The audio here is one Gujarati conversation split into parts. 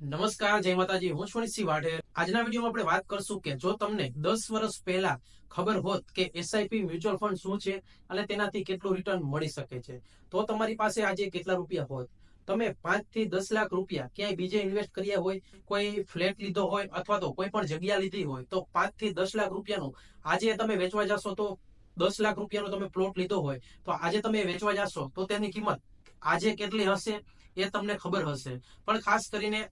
નમસ્કાર, જય માતાજી. હું છું વાઢેર. આજના વિડીયોમાં આપણે વાત કરશું કે જો તમને દસ વર્ષ પહેલા ખબર હોત કે એસઆઈપી મ્યુચ્યુઅલ ફંડ શું છે અને તેનાથી કેટલું રિટર્ન મળી શકે છે, તો તમારી પાસે આજે કેટલા રૂપિયા હોત? તમે પાંચથી દસ લાખ રૂપિયા ક્યાંય બીજે ઇન્વેસ્ટ કર્યા હોય, કોઈ ફ્લેટ લીધો હોય અથવા તો કોઈ પણ જગ્યા લીધી હોય, તો પાંચથી દસ લાખ રૂપિયાનું આજે તમે વેચવા જશો તો દસ લાખ રૂપિયાનો તમે પ્લોટ લીધો હોય, તો આજે તમે વેચવા જશો તો તેની કિંમત આજે કેટલી હશે એ તમને ખબર હશે. પણ ખાસ કરીને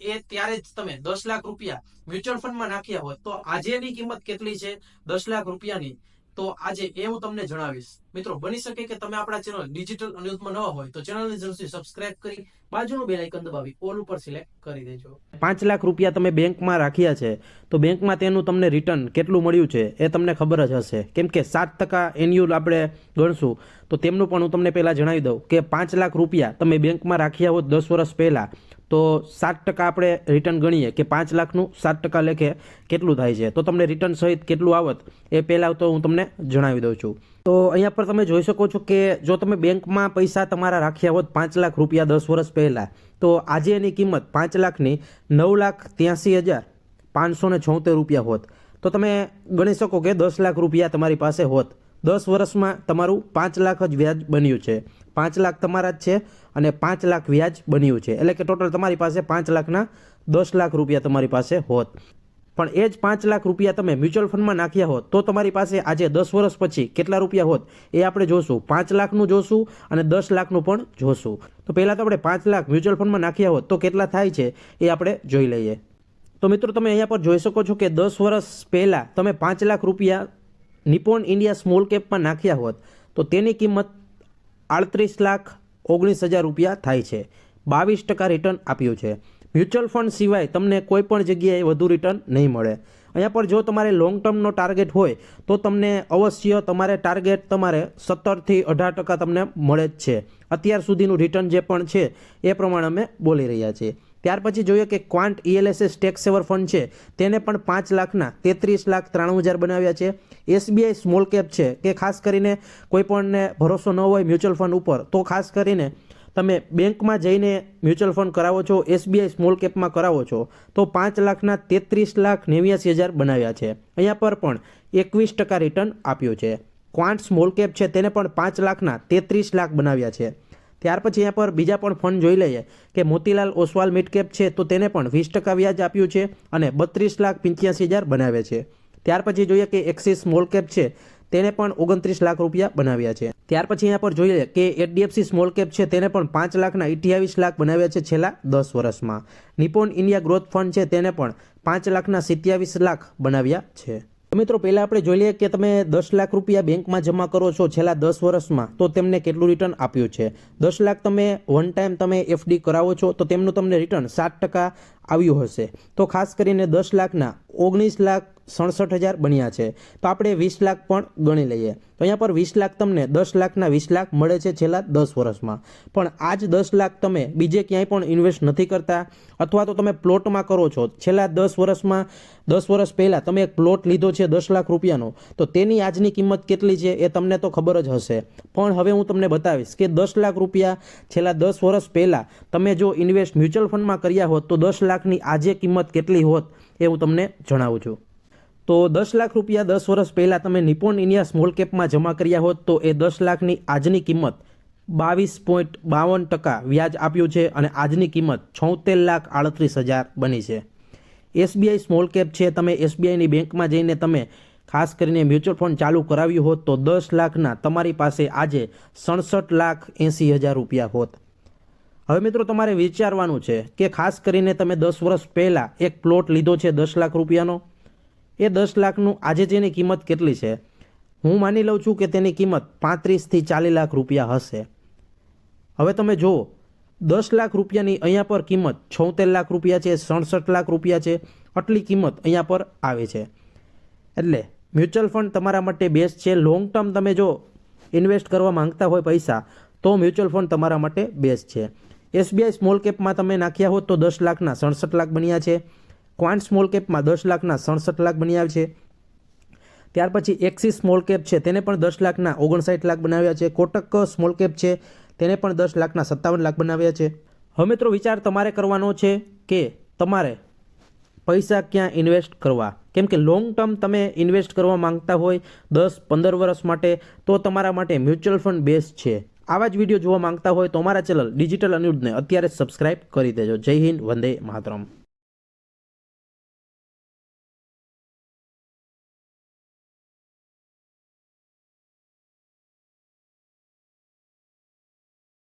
એ ત્યારે જ તમે દસ લાખ રૂપિયા મ્યુચ્યુઅલ ફંડમાં નાખ્યા હોય તો આજેની કિંમત કેટલી છે? દસ લાખ રૂપિયાની. તો આજે એ હું તમને જણાવીશ. મિત્રો, બની શકે કે તમે આપણા ચેનલ ડિજિટલ અનુદમાં ન હોય, તો ચેનલને જરૂરથી સબસ્ક્રાઇબ કરી બાજુનું બેલ આઇકન દબાવી ઓલ ઉપર સિલેક્ટ કરી દેજો. પાંચ લાખ રૂપિયા તમે બેંકમાં રાખ્યા છે, તો બેંકમાં તેનું તમને રિટર્ન કેટલું મળ્યું છે એ તમને ખબર જ હશે. કેમ કે સાત ટકા એન્યુઅલ આપણે ગણશું, તો તેમનું પણ હું તમને પહેલાં જણાવી દઉં કે પાંચ લાખ રૂપિયા તમે બેંકમાં રાખ્યા હોત દસ વર્ષ પહેલાં તો સાત ટકા આપણે રિટર્ન ગણીએ કે પાંચ લાખનું સાત ટકા લેખે કેટલું થાય છે? તો તમને રિટર્ન સહિત કેટલું આવત એ પહેલાં તો હું તમને જણાવી દઉં છું. તો અહીંયા પર તમે જોઈ શકો છો કે જો તમે બેંકમાં પૈસા તમારા રાખ્યા હોત પાંચ લાખ રૂપિયા દસ વર્ષ પહેલાં, તો આજે એની કિંમત પાંચ લાખની નવ લાખ ત્યાંસી હજાર પાંચસો ને છોતેર રૂપિયા હોત. તો તમે ગણી શકો કે દસ લાખ રૂપિયા તમારી પાસે હોત. દસ વર્ષમાં તમારું પાંચ લાખ જ વ્યાજ બન્યું છે. પાંચ લાખ તમારા જ છે અને પાંચ લાખ વ્યાજ બન્યું છે. એટલે કે ટોટલ તમારી પાસે પાંચ લાખના દસ લાખ રૂપિયા તમારી પાસે હોત. પણ એ જ પાંચ લાખ રૂપિયા તમે મ્યુચ્યુઅલ ફંડમાં નાખ્યા હોત, તો તમારી પાસે આજે દસ વર્ષ પછી કેટલા રૂપિયા હોત એ આપણે જોશું. પાંચ લાખનું જોશું અને દસ લાખનું પણ જોશું. તો પહેલાં તો આપણે પાંચ લાખ મ્યુચ્યુઅલ ફંડમાં નાખ્યા હોત તો કેટલા થાય છે એ આપણે જોઈ લઈએ. તો મિત્રો તમે અહીંયા પર જોઈ શકો છો કે દસ વર્ષ પહેલાં તમે પાંચ લાખ રૂપિયા નિપોન ઇન્ડિયા સ્મોલ કેપમાં નાખ્યા હોત, તો તેની કિંમત આડત્રીસ લાખ ઓગણીસ હજાર રૂપિયા થાય છે. બાવીસ ટકા રિટર્ન આપ્યું છે. મ્યુચ્યુઅલ ફંડ સિવાય તમને કોઈ પણ જગ્યાએ વધુ રિટર્ન નહીં મળે. અહીંયા પર જો તમારે લોંગ ટર્મનો ટાર્ગેટ હોય, તો તમને અવશ્ય તમારે ટાર્ગેટ તમારે સત્તરથી અઢાર ટકા તમને મળે જ છે. અત્યાર સુધીનું રિટર્ન જે પણ છે, એ પ્રમાણે અમે બોલી રહ્યા છીએ. ત્યાર પછી જોઈએ કે ક્વાન્ટ ઈએલએસએસ ટેક્સ સેવર ફંડ છે, તેને પણ પાંચ લાખના તેત્રીસ લાખ ત્રાણું હજાર બનાવ્યા છે. એસબીઆઈ સ્મોલ કેપ છે કે ખાસ કરીને કોઈપણને ભરોસો ન હોય મ્યુચ્યુઅલ ફંડ ઉપર, તો ખાસ કરીને તમે બેંકમાં જઈને મ્યુચ્યુઅલ ફંડ કરાવો છો, એસબીઆઈ સ્મોલ કેપમાં કરાવો છો, તો પાંચ લાખના તેત્રીસ લાખ નેવ્યાસી હજાર બનાવ્યા છે. અહીંયા પર પણ એકવીસ ટકા રિટર્ન આપ્યું છે. ક્વાન્ટ સ્મોલ કેપ છે, તેને પણ પાંચ લાખના તેત્રીસ લાખ બનાવ્યા છે. ત્યાર પછી અહીંયા પર બીજા પણ ફંડ જોઈ લઈએ કે મોતીલાલ ઓસવાલ મિડકેપ છે તો તેને પણ વીસ ટકા વ્યાજ આપ્યું છે અને બત્રીસ લાખ પંચ્યાસી હજાર બનાવે છે. ત્યાર પછી જોઈએ કે એક્સિસ સ્મોલ કેપ છે તેને પણ ઓગણત્રીસ લાખ રૂપિયા બનાવ્યા છે. ત્યાર પછી અહીંયા પર જોઈએ કે એચડીએફસી સ્મોલ કેપ છે તેને પણ પાંચ લાખના અઠ્યાવીસ લાખ બનાવ્યા છે છેલ્લા દસ વર્ષમાં. નિપોન ઇન્ડિયા ગ્રોથ ફંડ છે તેને પણ પાંચ લાખના સિત્યાવીસ લાખ બનાવ્યા છે. મિત્રો, પહેલાં આપણે જોઈ લઈએ કે તમે દસ લાખ રૂપિયા બેંકમાં જમા કરો છો છેલ્લા દસ વર્ષમાં, તો તેમને કેટલું રિટર્ન આપ્યું છે? દસ લાખ તમે વન ટાઈમ તમે એફડી કરાવો છો, તો તેમનું તમને રિટર્ન સાત ટકા આવ્યું હશે. તો ખાસ કરીને દસ લાખના ઓગણીસ લાખ સડસઠ હજાર બન્યા છે. તો આપણે વીસ લાખ પણ ગણી લઈએ. તો અહીંયા પર વીસ લાખ તમને દસ લાખના વીસ લાખ મળે છે છેલ્લા દસ વર્ષમાં. પણ આ જ દસ લાખ તમે બીજે ક્યાંય પણ ઇન્વેસ્ટ નથી કરતા અથવા તો તમે પ્લોટમાં કરો છો. છેલ્લા દસ વર્ષમાં, દસ વર્ષ પહેલાં તમે એક પ્લોટ લીધો છે દસ લાખ રૂપિયાનો. તો તેની આજની કિંમત કેટલી છે એ તમને તો ખબર જ હશે. પણ હવે હું તમને બતાવીશ કે દસ લાખ રૂપિયા છેલ્લા દસ વર્ષ પહેલાં તમે જો ઇન્વેસ્ટ મ્યુચ્યુઅલ ફંડમાં કર્યા હોત તો દસ લાખની આજે કિંમત કેટલી હોત એ હું તમને જણાવું છું. તો દસ લાખ રૂપિયા દસ વર્ષ પહેલાં તમે નિપોન ઇન્ડિયા સ્મોલ કેપમાં જમા કર્યા હોત તો એ દસ લાખની આજની કિંમત બાવીસ પોઈન્ટ બાવન ટકા વ્યાજ આપ્યું છે અને આજની કિંમત છોતેર લાખ આડત્રીસ હજાર બની છે. એસબીઆઈ સ્મોલ કેપ છે, તમે એસબીઆઈની બેંકમાં જઈને તમે ખાસ કરીને મ્યુચ્યુઅલ ફંડ ચાલુ કરાવ્યું હોત તો દસ લાખના તમારી પાસે આજે સડસઠ લાખ એંસી હજાર રૂપિયા હોત. હવે મિત્રો તમારે વિચારવાનું છે કે ખાસ કરીને તમે દસ વર્ષ પહેલાં એક પ્લોટ લીધો છે દસ લાખ રૂપિયાનો. એ દસ લાખનું આજે જેની કિંમત કેટલી છે? હું માની લઉં છું કે તેની કિંમત પાંત્રીસથી ચાલીસ લાખ રૂપિયા હશે. હવે તમે જુઓ, દસ લાખ રૂપિયાની અહીંયા પર કિંમત છોતેર લાખ રૂપિયા છે, સડસઠ લાખ રૂપિયા છે, આટલી કિંમત અહીંયા પર આવે છે. એટલે મ્યુચ્યુઅલ ફંડ તમારા માટે બેસ્ટ છે. લોંગ ટર્મ તમે જો ઇન્વેસ્ટ કરવા માંગતા હોય પૈસા, તો મ્યુચ્યુઅલ ફંડ તમારા માટે બેસ્ટ છે. એસબીઆઈ સ્મોલ કેપમાં તમે નાખ્યા હોત તો દસ લાખના સડસઠ લાખ બન્યા છે. ક્વાન્ટ સ્મોલ કેપમાં દસ લાખના સડસઠ લાખ બન્યા છે. ત્યાર પછી એક્સિસ સ્મોલ કેપ છે, તેને પણ દસ લાખના ઓગણસાઠ લાખ બનાવ્યા છે. કોટક સ્મોલ કેપ છે, તેને પણ દસ લાખના સત્તાવન લાખ બનાવ્યા છે. હવે મિત્રો વિચાર તમારે કરવાનો છે કે તમારે પૈસા ક્યાં ઇન્વેસ્ટ કરવા? કેમ કે લોંગ ટર્મ તમે ઇન્વેસ્ટ કરવા માંગતા હોય દસ પંદર વર્ષ માટે, તો તમારા માટે મ્યુચ્યુઅલ ફંડ બેસ્ટ છે. આવા જ વીડિયો જોવા માંગતા હોય તો અમારા ચેનલ ડિજિટલ અનિરુદ્ધને અત્યારે સબસ્ક્રાઇબ કરી દેજો. જય હિન્દ, વંદે માતરમ.